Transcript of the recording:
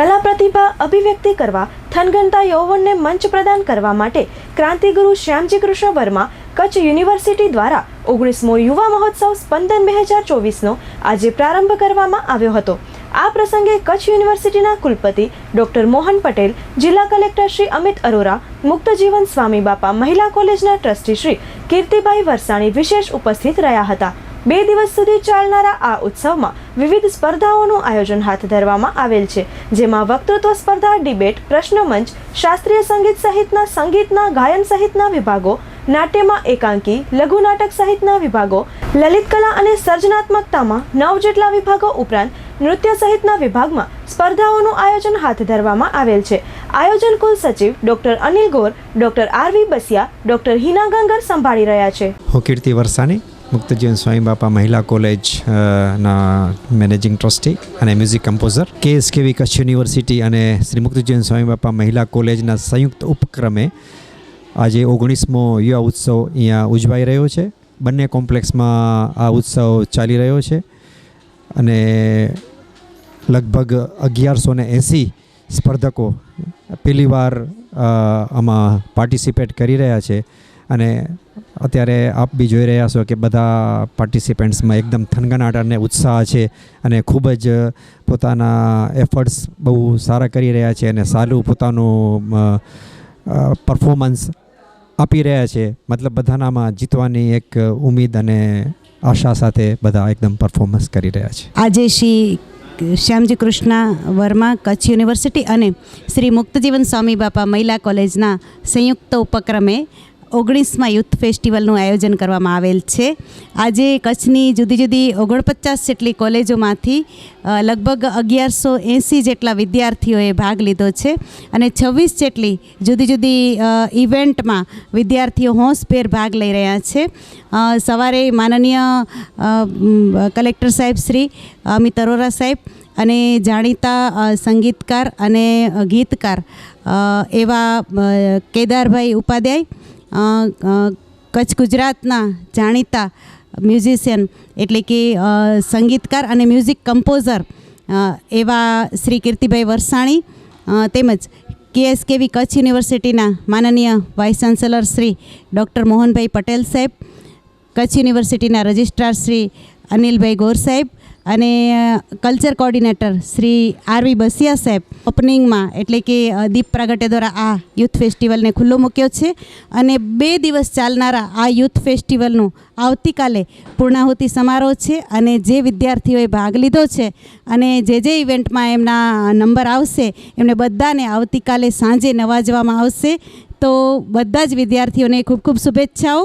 કલા પ્રતિભા અભિવ્યક્તિ કરવા, થનગનતા યૌવનને મંચ પ્રદાન કરવા માટે ક્રાંતિગુરુ શ્યામજી કૃષ્ણ વર્મા કચ્છ યુનિવર્સિટી દ્વારા ઓગણીસમો યુવા મહોત્સવ સ્પંદન બે હજાર ચોવીસનો આજે પ્રારંભ કરવામાં આવ્યો હતો. આ પ્રસંગે કચ્છ યુનિવર્સિટીના કુલપતિ ડોક્ટર મોહન પટેલ, જિલ્લા કલેક્ટર શ્રી અમિત અરોરા, મુક્તજીવન સ્વામી બાપા મહિલા કોલેજના ટ્રસ્ટી શ્રી કીર્તિભાઈ વરસાણી વિશેષ ઉપસ્થિત રહ્યા હતા. બે દિવસ સુધી ચાલનારા આ ઉત્સવમાં વિવિધ સ્પર્ધાઓનું આયોજન હાથ ધરવામાં આવેલ છે, જેમાં વક્તૃત્વ સ્પર્ધા, ડિબેટ, પ્રશ્નમંચ, શાસ્ત્રીય સંગીત સહિતના સંગીતના ગાયન સહિતના વિભાગો, નાટ્યમાં એકાંકી, લઘુ નાટક સહિતના વિભાગો, લલિત કલા અને સર્જનાત્મકતામાં નવ જેટલા વિભાગો ઉપરાંત નૃત્ય સહિતના વિભાગમાં સ્પર્ધાઓનું આયોજન હાથ ધરવામાં આવેલ છે. આયોજન કુલ સચિવ doctor Anil Gor, doctor R V Basiya, doctor Hina Gangar સંભાળી રહ્યા છે. હું કીર્તિ વરસાણી મુક્તજીવન સ્વામી બાપા મહિલા કોલેજ ના મેનેજિંગ ટ્રસ્ટી અને music composer. KSKV Kutch university અને શ્રી મુક્તજીવન સ્વામી બાપા મહિલા કોલેજના સંયુક્ત ઉપક્રમે આજે ઓગણીસમો યુવા ઉત્સવ અહીંયા ઉજવાઈ રહ્યો છે. બંને કોમ્પ્લેક્સમાં આ ઉત્સવ ચાલી રહ્યો છે અને લગભગ અગિયારસો ને એંસી સ્પર્ધકો પહેલીવાર આમાં પાર્ટિસિપેટ કરી રહ્યા છે. અને અત્યારે આપ બી જોઈ રહ્યા છો કે બધા પાર્ટિસિપેન્ટ્સમાં એકદમ થનગનાટ અને ઉત્સાહ છે અને ખૂબ જ પોતાના એફર્ટ્સ બહુ સારા કરી રહ્યા છે અને સારું પોતાનું પરફોર્મન્સ આપી રહ્યા છે. મતલબ બધાનામાં જીતવાની એક ઉમેદ અને આશા સાથે બધા એકદમ પરફોર્મન્સ કરી રહ્યા છે. આજે શ્રી શ્યામજી કૃષ્ણ વર્મા, કચ્છ યુનિવર્સિટી અને શ્રી મુક્તજીવન સ્વામી બાપા મહિલા કોલેજના સંયુક્ત ઉપક્રમે ઓગણીસમાં યુથ ફેસ્ટિવલનું આયોજન કરવામાં આવેલ છે. આજે કચ્છની જુદી જુદી ઓગણપચાસ જેટલી કોલેજોમાંથી લગભગ અગિયારસો એંસી જેટલા વિદ્યાર્થીઓએ ભાગ લીધો છે અને છવ્વીસ જેટલી જુદી જુદી ઇવેન્ટમાં વિદ્યાર્થીઓ હોંશભેર ભાગ લઈ રહ્યા છે. સવારે માનનીય કલેક્ટર સાહેબ શ્રી અમિત અરોરા સાહેબ અને જાણીતા સંગીતકાર અને ગીતકાર એવા કેદારભાઈ ઉપાધ્યાય કચ્છ ગુજરાતના જાણીતા મ્યુઝિશિયન એટલે કે સંગીતકાર અને મ્યુઝિક કમ્પોઝર એવા શ્રી કીર્તિભાઈ વરસાણી તેમજ કેએસકેવી કચ્છ યુનિવર્સિટીના માનનીય vice chancellor Shri doctor Mohanbhai Patel સાહેબ, કચ્છ યુનિવર્સિટીના રજિસ્ટ્રાર શ્રી અનિલભાઈ ગોર સાહેબ અને culture coordinator Shri R V Basiya સાહેબ ઓપનિંગમાં એટલે કે દીપ પ્રાગટ્ય દ્વારા આ યુથ ફેસ્ટિવલને ખુલ્લો મૂક્યો છે. અને બે દિવસ ચાલનારા આ યુથ ફેસ્ટિવલનું આવતીકાલે પૂર્ણાહુતિ સમારોહ છે અને જે વિદ્યાર્થીઓએ ભાગ લીધો છે અને જે જે ઇવેન્ટમાં એમના નંબર આવશે, એમને બધાને આવતીકાલે સાંજે નવાજવામાં આવશે. તો બધા જ વિદ્યાર્થીઓને ખૂબ ખૂબ શુભેચ્છાઓ.